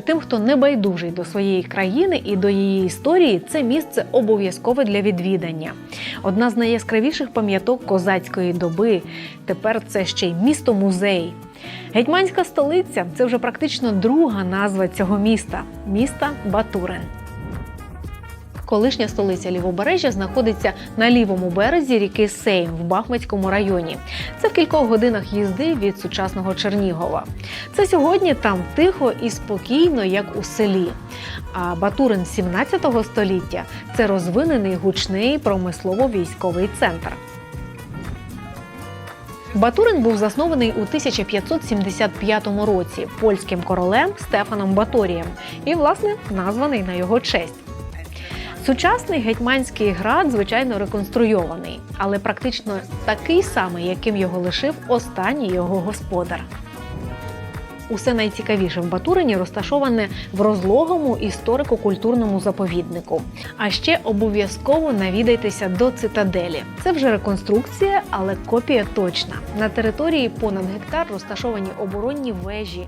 Тим, хто не байдужий до своєї країни і до її історії, це місце обов'язкове для відвідання. Одна з найяскравіших пам'яток козацької доби. Тепер це ще й місто музей. Гетьманська столиця це вже практично друга назва цього міста міста Батурин. Колишня столиця Лівобережжя знаходиться на лівому березі ріки Сейм в Бахмацькому районі. Це в кількох годинах їзди від сучасного Чернігова. Це сьогодні там тихо і спокійно, як у селі. А Батурин 17 століття це розвинений гучний промислово-військовий центр. Батурин був заснований у 1575 році польським королем Стефаном Баторієм і, власне, названий на його честь. Сучасний гетьманський град, звичайно, реконструйований, але практично такий самий, яким його лишив останній його господар. Усе найцікавіше в Батурині розташоване в розлогому історико-культурному заповіднику. А ще обов'язково навідайтеся до цитаделі. Це вже реконструкція, але копія точна. На території понад гектар розташовані оборонні вежі,